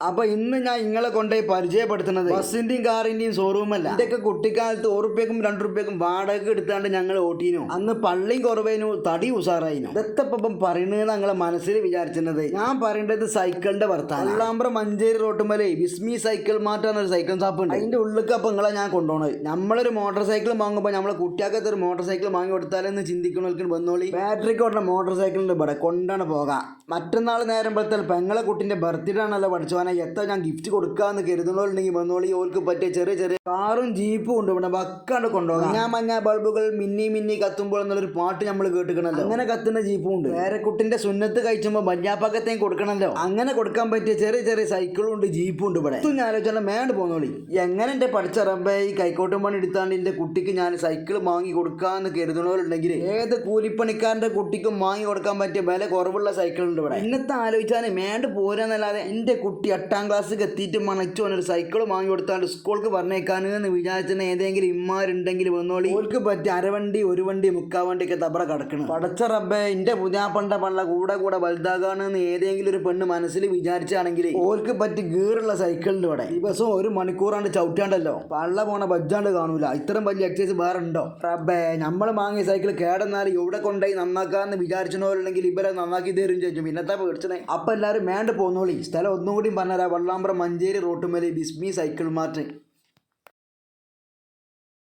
അപ്പൊ ഇന്ന് ഞാൻ ഇങ്ങളെ കൊണ്ടുപോയി പരിചയപ്പെടുത്തുന്നത് ബസ്സിന്റെയും കാറിന്റെയും ഷോറൂം അല്ല. ഇതൊക്കെ കുട്ടിക്കാലത്ത് ഓറുപ്യക്കും രണ്ടു റുപ്യക്കും വാടക എടുത്താണ്ട് ഞങ്ങൾ ഓട്ടീനു. അന്ന് പള്ളിയും കുറവേനു തടി ഉസാറായിനു. ഇതൊക്കെ ഇപ്പം പറയുന്നത് ഞങ്ങളെ മനസ്സിൽ വിചാരിച്ചിരുന്നത്? ഞാൻ പറയേണ്ടത് സൈക്കിളിന്റെ വർത്താനം. അള്ളാമ്പ്ര മഞ്ചേരി റോട്ടുമലേ ബിസ്മി സൈക്കിൾ മാറ്റാൻ ഒരു സൈക്കിൾ ഷാപ്പ് ഉണ്ട്. അതിന്റെ ഉള്ളിലേക്ക് അപ്പൊ നിങ്ങളെ ഞാൻ കൊണ്ടുപോകണത് നമ്മളൊരു മോട്ടോർ സൈക്കിൾ വാങ്ങുമ്പോൾ നമ്മളെ കുട്ടിയാക്കത്തെ ഒരു മോട്ടോർ സൈക്കിൾ വാങ്ങി കൊടുത്താലെന്ന് ചിന്തിക്കണവർക്ക് വന്നോളി ബാറ്ററിക്ക് ഓടുന്ന മോട്ടോർ സൈക്കിളിന്റെ ഇവിടെ കൊണ്ടാണ് പോകാം. മറ്റന്നാൾ നേരം പെടുത്താൽ പെങ്ങളെ കുട്ടിന്റെ ബർത്ത്ഡേ ആണല്ലോ പഠിച്ചോനെ എത്ര ഞാൻ ഗിഫ്റ്റ് കൊടുക്കാന്ന് കരുതുന്നവരുണ്ടെങ്കിൽ വന്നോളി ഓർക്ക് പറ്റിയ ചെറിയ ചെറിയ കാറും ജീപ്പും ഉണ്ട് ഇവിടെ. വക്കാണ്ട് കൊണ്ടുപോകാം. ഞാൻ മഞ്ഞ ബൾബുകൾ മിന്നി മിന്നി കത്തുമ്പോൾ എന്നുള്ളൊരു പാട്ട് നമ്മൾ കേട്ടിക്കണല്ലോ. അങ്ങനെ കത്തുന്ന ജീപ്പും ഉണ്ട്. വേറെ കുട്ടിന്റെ സുന്നത്ത് കഴിച്ചുമ്പോൾ മഞ്ഞാപ്പാക്കത്തെയും കൊടുക്കണല്ലോ. അങ്ങനെ കൊടുക്കാൻ പറ്റിയ ചെറിയ ചെറിയ സൈക്കിളും ഉണ്ട് ജീപ്പും ഉണ്ട് ഇവിടെ. ഞാൻ ആലോചിച്ചാൽ മേണ്ട് പോന്നോളി. എങ്ങനെ എന്റെ പഠിച്ച റബ്ബേ ഈ കൈക്കോട്ടും പണി എടുത്താണ്ട് എന്റെ കുട്ടിക്ക് ഞാൻ സൈക്കിൾ വാങ്ങി കൊടുക്കാന്ന് കരുതുന്നവരുണ്ടെങ്കിൽ ഏത് കൂലിപ്പണിക്കാരന്റെ കുട്ടിക്കും വാങ്ങി കൊടുക്കാൻ പറ്റിയ വില കുറവുള്ള സൈക്കിൾ ഉണ്ട് ഇവിടെ. ഇന്നത്തെ ആലോചിച്ചാൽ മേണ്ട് പോരാന്നല്ലാതെ എന്റെ കുട്ടി എട്ടാം ക്ലാസ്സിൽ എത്തിയിട്ട് മണച്ചു ഒരു സൈക്കിൾ വാങ്ങി കൊടുത്താണ്ട് സ്കൂൾക്ക് പറഞ്ഞേക്കാനെന്ന് വിചാരിച്ചിട്ട് ഏതെങ്കിലും ഇമ്മാരുണ്ടെങ്കിൽ വന്നോളി. ഓർക്ക് പറ്റി അരവണ്ടി ഒരു വണ്ടി മുക്കാ വണ്ടിയൊക്കെ തബറ കിടക്കണം. പടച്ച റബ്ബേ എന്റെ പുതിയാപ്പണ്ട പള്ള കൂടെ കൂടെ വലുതാകാണെന്ന് ഏതെങ്കിലും ഒരു പെണ്ണ് മനസ്സിൽ വിചാരിച്ചാണെങ്കിൽ ഓർക്ക് പറ്റി ഗീറുള്ള സൈക്കിളിന്റെ ഇവിടെ. ദിവസവും ഒരു മണിക്കൂറാണ്ട് ചവിട്ടാണ്ടല്ലോ പള്ള പോണ ബജ്ജാണ്ട് കാണൂല. ഇത്രയും വലിയ എക്സൈസ് വേറെ ഉണ്ടോ? റബ്ബേ നമ്മൾ വാങ്ങിയ സൈക്കിൾ കേടന്നാൽ എവിടെ കൊണ്ടുപോയി നന്നാക്കാന്ന് വിചാരിച്ചവരുണ്ടെങ്കിൽ ഇവരെ നന്നാക്കി തരും ചോദിച്ചു പിന്നത്തെ പേടിച്ചനെ അപ്പൊ എല്ലാവരും വേണ്ട പോന്നോളി. സ്ഥലം ഒന്നും കൂടി പറഞ്ഞുതരാം വള്ളാമ്പ്ര മഞ്ചേരി റോട്ടുമേലെ ബിസ്മി സൈക്കിൾ മാർട്ട്.